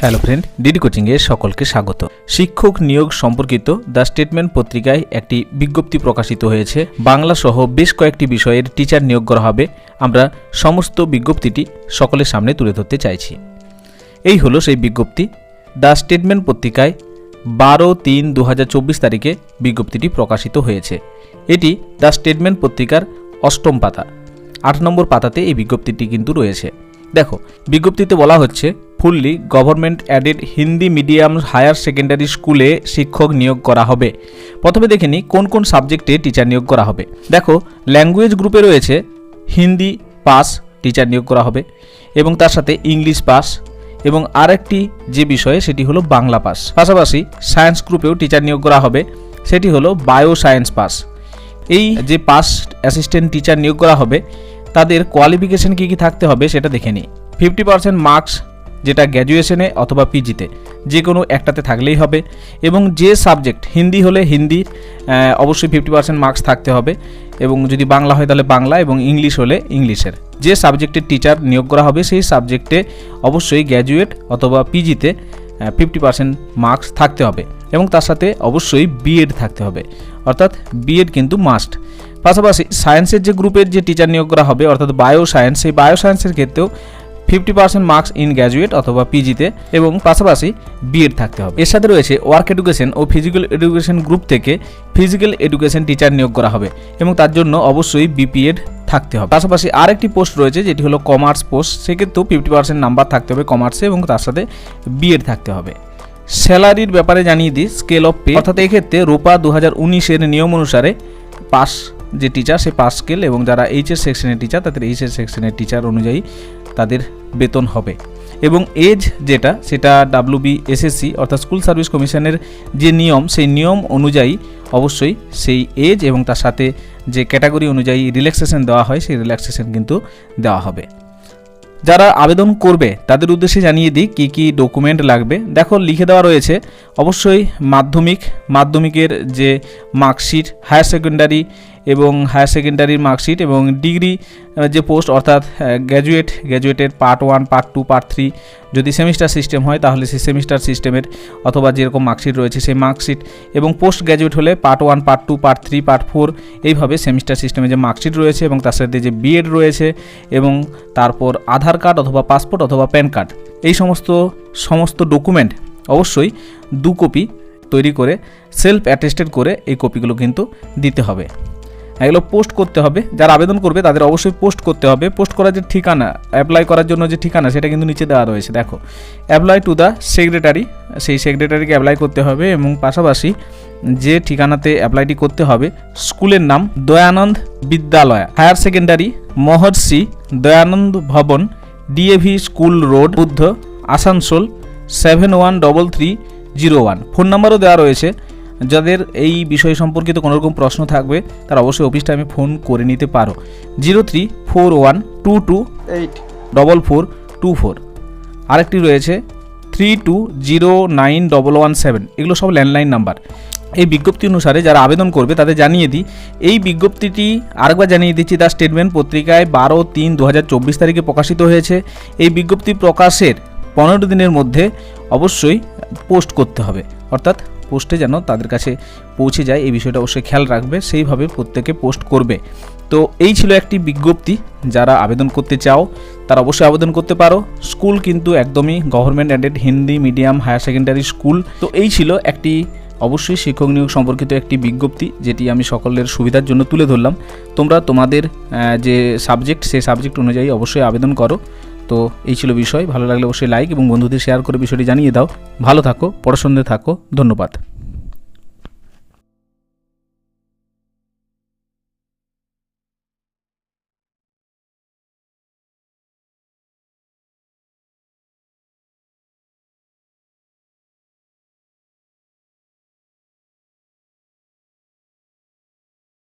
Hello friend DD কোচিংয়ে সকলকে স্বাগত। শিক্ষক নিয়োগ সম্পর্কিত দ্য স্টেটমেন্ট পত্রিকায় একটি বিজ্ঞপ্তি প্রকাশিত হয়েছে। বাংলা সহ বেশ কয়েকটি বিষয়ের টিচার নিয়োগ করা হবে। আমরা সমস্ত বিজ্ঞপ্তিটি সকলের সামনে তুলে ধরতে চাইছি। এই হলো সেই বিজ্ঞপ্তি। দ্য স্টেটমেন্ট পত্রিকায় বারো তিন দু তারিখে বিজ্ঞপ্তিটি প্রকাশিত হয়েছে। এটি দ্য স্টেটমেন্ট পত্রিকার অষ্টম পাতা। আট নম্বর পাতাতে এই বিজ্ঞপ্তিটি কিন্তু রয়েছে। দেখো, বিজ্ঞপ্তিতে বলা হচ্ছে fully government aided Hindi medium higher secondary স্কুলে শিক্ষক নিয়োগ করা হবে। প্রথমে দেখে নিই কোন কোন সাবজেক্টে টিচার নিয়োগ করা হবে। দেখো, ল্যাঙ্গুয়েজ গ্রুপে রয়েছে হিন্দি পাস টিচার নিয়োগ করা হবে এবং তার সাথে ইংলিশ পাস এবং আরেকটি যে বিষয়ে সেটি হলো বাংলা পাস। পাশাপাশি সায়েন্স গ্রুপেও টিচার নিয়োগ করা হবে, সেটি হলো বায়ো সায়েন্স পাস। এই যে পাস অ্যাসিস্ট্যান্ট টিচার নিয়োগ করা হবে, তাদের কোয়ালিফিকেশন কী কী থাকতে হবে সেটা দেখে নিই। ফিফটি পার্সেন্ট মার্কস যেটা গ্র্যাজুয়েশনে অথবা পিজিতে যে কোনো একটাতে থাকলেই হবে এবং যে সাবজেক্ট হিন্দি হলে হিন্দির অবশ্যই ফিফটি পার্সেন্ট মার্কস থাকতে হবে এবং যদি বাংলা হয় তাহলে বাংলা এবং ইংলিশ হলে ইংলিশের যে সাবজেক্টের টিচার নিয়োগ করা হবে সেই সাবজেক্টে অবশ্যই গ্র্যাজুয়েট অথবা পিজিতে ফিফটি পার্সেন্ট মার্কস থাকতে হবে এবং তার সাথে অবশ্যই বিএড থাকতে হবে। অর্থাৎ বিএড কিন্তু মাস্ট পাশাপাশি সায়েন্সের যে গ্রুপের যে টিচার নিয়োগ করা হবে, অর্থাৎ বায়ো সায়েন্স সেই বায়ো সায়েন্সের ক্ষেত্রেও fifty percent marks in graduate অথবা পিজিতে এবং পাশাপাশি বিএড থাকতে হবে। এর সাথে রয়েছে ওয়ার্ক এডুকেশন ও ফিজিক্যাল এডুকেশন গ্রুপ থেকে ফিজিক্যাল এডুকেশন টিচার নিয়োগ করা হবে এবং তার জন্য অবশ্যই বিপিএড থাকতে হবে। পাশাপাশি আরেকটি পোস্ট রয়েছে যেটি হলো কমার্স পোস্ট। সেক্ষেত্রেও ফিফটি পার্সেন্ট নাম্বার থাকতে হবে কমার্সে এবং তার সাথে বিএড থাকতে হবে। স্যালারির ব্যাপারে জানিয়ে দিই, স্কেল অফ পে। অর্থাৎ এক্ষেত্রে রোপা দু হাজার উনিশের নিয়ম অনুসারে পাস যে টিচার, সে পাস স্কেল এবং যারা এইচএস সেকশনের টিচার, তাদের এইচএস সেকশনের টিচার অনুযায়ী তাদের বেতন হবে। এবং এজ যেটা, সেটা ডাব্লিউবি এসএসসি অর্থাৎ স্কুল সার্ভিস কমিশনের যে নিয়ম, সেই নিয়ম অনুযায়ী অবশ্যই সেই এজ এবং তার সাথে যে ক্যাটাগরি অনুযায়ী রিল্যাক্সেশন দেওয়া হয়, সেই রিল্যাক্সেশন কিন্তু দেওয়া হবে। যারা আবেদন করবে, তাদের উদ্দেশ্যে জানিয়ে দিই কী কী ডকুমেন্ট লাগবে। দেখো, লিখে দেওয়া রয়েছে, অবশ্যই মাধ্যমিক, মাধ্যমিকের যে মার্কশিট হায়ার সেকেন্ডারি এবং হায়ার সেকেন্ডারির মার্কশিট এবং ডিগ্রি যে পোস্ট, অর্থাৎ graduate গ্র্যাজুয়েটের part one part two part three যদি সেমিস্টার সিস্টেম হয়, তাহলে সেই সেমিস্টার সিস্টেমের অথবা যেরকম মার্কশিট রয়েছে সেই মার্কশিট এবং পোস্ট গ্র্যাজুয়েট হলে part one part two part three part four এইভাবে সেমিস্টার সিস্টেমে যে মার্কশিট রয়েছে এবং তার সাথে যে বিএড রয়েছে এবং তারপর আধার কার্ড অথবা পাসপোর্ট অথবা প্যান কার্ড এই সমস্ত সমস্ত ডকুমেন্ট অবশ্যই দু কপি তৈরি করে সেলফ অ্যাটেস্টেড করে এই কপিগুলো কিন্তু দিতে হবে। এগুলো পোস্ট করতে হবে। যারা আবেদন করবে তাদের অবশ্যই পোস্ট করতে হবে। পোস্ট করার যে ঠিকানা অ্যাপ্লাই করার জন্য যে ঠিকানা, সেটা কিন্তু নিচে দেওয়া রয়েছে। দেখো অ্যাপ্লাই টু দ্য সেক্রেটারি সেই সেক্রেটারিকে অ্যাপ্লাই করতে হবে এবং পাশাপাশি যে ঠিকানাতে অ্যাপ্লাইটি করতে হবে, স্কুলের নাম দয়ানন্দ বিদ্যালয়। Higher secondary, Maharshi Dayananda Bhavan DAV school road, Buddha, Asansol seven one double three zero one phone নাম্বারও দেওয়া রয়েছে। যাদের এই বিষয় সম্পর্কিত কোনো রকম প্রশ্ন থাকবে তারা অবশ্যই অফিস টাইমে ফোন করে নিতে পারো। Zero three four one two two eight. Double four two four. আরেকটি রয়েছে three two zero nine double one seven. এগুলো সব ল্যান্ডলাইন নাম্বার। এই বিজ্ঞপ্তি অনুসারে যারা আবেদন করবে তাদের জানিয়ে দিই এই বিজ্ঞপ্তিটি আরেকবার জানিয়ে দিচ্ছি দ্য স্টেটমেন্ট পত্রিকায় বারো তিন দু তারিখে প্রকাশিত হয়েছে। এই বিজ্ঞপ্তি প্রকাশের পনেরো দিনের মধ্যে অবশ্যই পোস্ট করতে হবে। অর্থাৎ পোস্টে যেন তাদের কাছে পৌঁছে যায়, এই বিষয়টা অবশ্যই খেয়াল রাখবে, সেইভাবে প্রত্যেকে পোস্ট করবে। তো এই ছিল একটি বিজ্ঞপ্তি, যারা আবেদন করতে চাও, তারা অবশ্যই আবেদন করতে পারো। স্কুল কিন্তু একদমই government aided Hindi medium higher secondary school. তো এই ছিল একটি অবশ্যই শিক্ষক নিয়োগ সম্পর্কিত একটি বিজ্ঞপ্তি, যেটি আমি সকলের সুবিধার জন্য তুলে ধরলাম। তোমরা তোমাদের যে সাবজেক্ট সেই সাবজেক্ট অনুযায়ী অবশ্যই আবেদন করো। তো এই ছিল বিষয়। ভালো লাগলে অবশ্যই লাইক এবং বন্ধুদের শেয়ার করে বিষয়টি জানিয়ে দাও। ভালো থাকো পড়াশোনাতে থাকো। ধন্যবাদ।